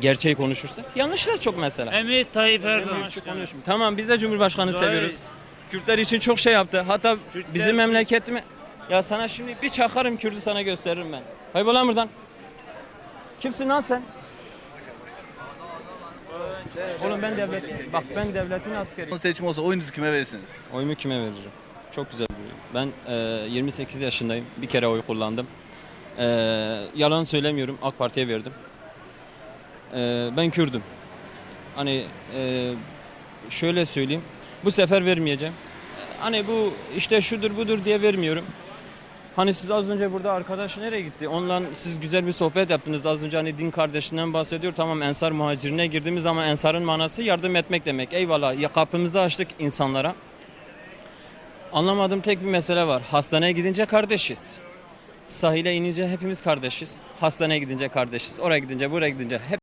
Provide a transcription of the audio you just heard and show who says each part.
Speaker 1: gerçeği konuşursak yanlış da çok mesela.
Speaker 2: Emir Tayyip Erdoğan.
Speaker 1: ırkçı konuşmuyorum. Tamam biz de Cumhurbaşkanı
Speaker 2: Gayet.
Speaker 1: seviyoruz. Kürtler için çok şey yaptı. Hatta
Speaker 2: Kürtler
Speaker 1: bizim
Speaker 2: biz-
Speaker 1: memleketimi ya sana şimdi bir çakarım Kürt'ü sana gösteririm ben. Kaybol lan buradan. Kimsin lan sen? Oğlum ben devlet bak ben devletin askeriyim.
Speaker 3: Seçim olsa oyunuzu kime verirsiniz?
Speaker 1: Oyumu kime veririm? Çok güzel bir Ben e, 28 yaşındayım. Bir kere oy kullandım. E, yalan söylemiyorum. AK Parti'ye verdim. E, ben Kürdüm. Hani e, şöyle söyleyeyim. Bu sefer vermeyeceğim. Hani bu işte şudur budur diye vermiyorum. Hani siz az önce burada arkadaş nereye gitti? Onunla siz güzel bir sohbet yaptınız. Az önce hani din kardeşinden bahsediyor. Tamam ensar muhacirine girdiğimiz zaman ensarın manası yardım etmek demek. Eyvallah ya kapımızı açtık insanlara. Anlamadığım tek bir mesele var. Hastaneye gidince kardeşiz. Sahile inince hepimiz kardeşiz. Hastaneye gidince kardeşiz. Oraya gidince buraya gidince hep